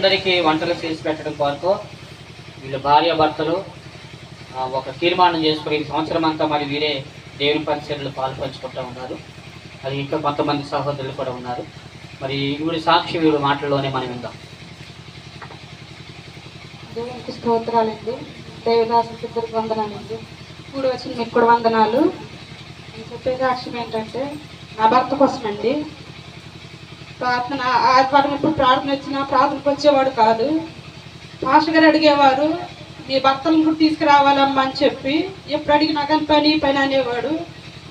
అందరికీ వంటలు చేసి పెట్టడం కొరకు వీళ్ళ భార్య భర్తలు ఒక తీర్మానం చేసుకుని సంవత్సరం అంతా మరి వీరే దేవుని పరిచర్లు పాల్పంచుకుంటూ ఉన్నారు. అది ఇంకా కొంతమంది సహోదరులు కూడా ఉన్నారు. మరి వీడి సాక్షి వీడి మాటల్లోనే మనం విందాం. దేవునికి స్తోత్రాలండి. దేవదాసు ఇద్దరికి వందనాలండి. ఇప్పుడు వచ్చిన మీకు కూడా వందనాలు. నేను చెప్పే సాక్ష్యం ఏంటంటే నా భర్త కోసమండి. ప్రార్థన ఆదివారం ఎప్పుడు ప్రార్థన వచ్చినా ప్రార్థనకు వచ్చేవాడు కాదు. మాస్టర్ గారు అడిగేవారు మీ భర్తలను కూడా తీసుకురావాలమ్మా అని చెప్పి. ఎప్పుడు అడిగినా కానీ పని పని అనేవాడు.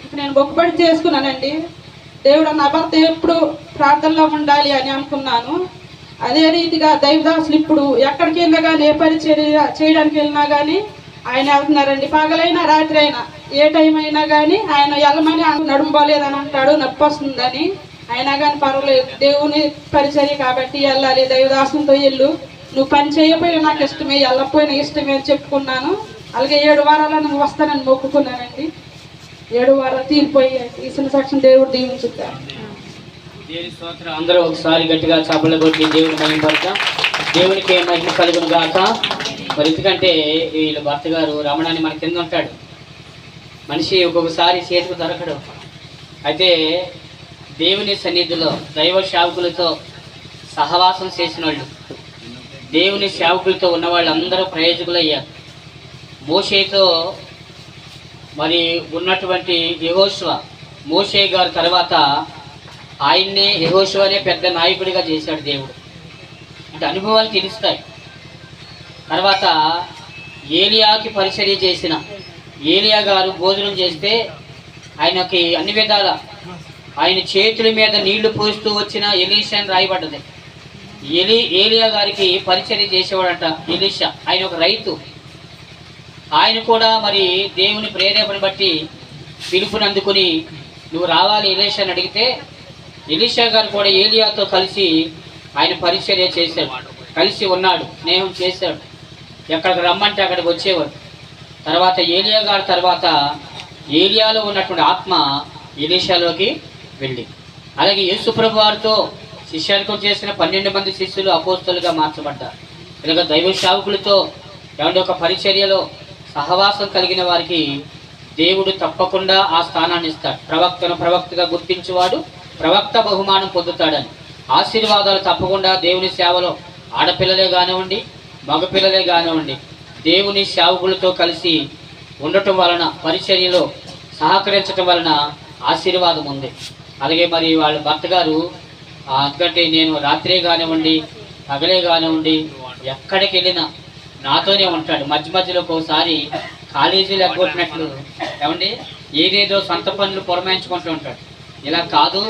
ఇప్పుడు నేను మొక్కుబడి చేసుకున్నానండి. దేవుడు నా భర్త ఎప్పుడు ప్రార్థనలో ఉండాలి అని అనుకున్నాను. అదే రీతిగా దైవదాసులు ఇప్పుడు ఎక్కడికి వెళ్ళినా కానీ ఏ పని చేయడానికి వెళ్ళినా కానీ ఆయన వెళ్తున్నారండి. పగలైనా రాత్రి అయినా ఏ టైం అయినా కానీ ఆయన వెళ్ళమని నడుము బాలేదని అంటాడు నొప్పి వస్తుందని. అయినా కానీ పర్వాలేదు. దేవుని పరిచర్య కాబట్టి వెళ్ళాలి. దైవదాసంతో వెళ్ళు. నువ్వు పని చేయకపోయినా నాకు ఇష్టమే వెళ్ళకపోయినా ఇష్టమే అని చెప్పుకున్నాను. అలాగే ఏడు వారాలు నువ్వు వస్తానని మొక్కుకున్నానండి. ఏడు వారాలు తీరిపోయి ఇసిన సాక్ష్యం దేవుడు దీవించుతారు దేవుని స్తోత్రం. అందరూ ఒకసారి గట్టిగా చప్పలు కొట్టి దేవుని మహిమ పడతాం దేవునికి మహిమ కలుగును గాక. మరి ఎందుకంటే వీళ్ళ భర్త గారు రమణాన్ని మన కింద ఉంటాడు. మనిషి ఒక్కొక్కసారి చేతికి దొరకడు. అయితే దేవుని సన్నిధిలో దైవ సేవకులతో సహవాసం చేసిన వాళ్ళు దేవుని సేవకులతో ఉన్న వాళ్ళందరూ ప్రయోజకులయ్యారు. మోషేతో మరి ఉన్నటువంటి యహోశ్వ మోషే గారి తర్వాత ఆయన్నే యహోశ్వనే పెద్ద నాయకుడిగా చేశాడు దేవుడు. అంటే అనుభవాలు తెలుస్తాయి. తర్వాత ఏలియాకి పరిచర్య చేసిన ఏలియా గారు భోజనం చేస్తే ఆయనకి అన్ని విధాల ఆయన చేతుల మీద నీళ్ళు పోస్తూ వచ్చిన ఎలీషా అని రాయబడ్డది. ఎలి ఏలియా గారికి పరిచర్య చేసేవాడంట ఎలీషా. ఆయన ఒక రైతు. ఆయన కూడా మరి దేవుని ప్రేరేపణ బట్టి పిలుపునందుకుని నువ్వు రావాలి ఎలీషా అని అడిగితే ఎలీషా గారు కూడా ఏలియాతో కలిసి ఆయన పరిచర్య చేశాడు. కలిసి ఉన్నాడు స్నేహం చేశాడు. ఎక్కడికి రమ్మంటే అక్కడికి వచ్చేవాడు తర్వాత ఏలియా గారి తర్వాత ఏలియాలో ఉన్నటువంటి ఆత్మ ఎలీషాలోకి వెళ్ళి. అలాగే యేసుప్రభు వారితో శిష్యాలకు చేసిన పన్నెండు మంది శిష్యులు అపోస్తులుగా మార్చబడ్డారు. ఇలాగ దైవ సేవకులతో ఏమంటే ఒక పరిచర్యలో సహవాసం కలిగిన వారికి దేవుడు తప్పకుండా ఆ స్థానాన్ని ఇస్తాడు. ప్రవక్తను ప్రవక్తగా గుర్తించేవాడు ప్రవక్త బహుమానం పొందుతాడని. ఆశీర్వాదాలు తప్పకుండా దేవుని సేవలో ఆడపిల్లలే కానివ్వండి మగపిల్లలే కానివ్వండి దేవుని సేవకులతో కలిసి ఉండటం వలన పరిచర్యలో సహకరించటం వలన ఆశీర్వాదం ఉంది. అలాగే మరి వాళ్ళ భర్త గారు అందుకంటే ఎందుకంటే నేను రాత్రే కానివ్వండి పగలే కానివ్వండి ఎక్కడికి వెళ్ళినా నాతోనే ఉంటాడు. మధ్య మధ్యలో ఒకసారి కాలేజీలు ఎగ్గొట్టినట్లు ఏమండి? ఏదేదో సొంత పనులు పురమాయించుకుంటూ ఉంటాడు. ఇలా కాదు.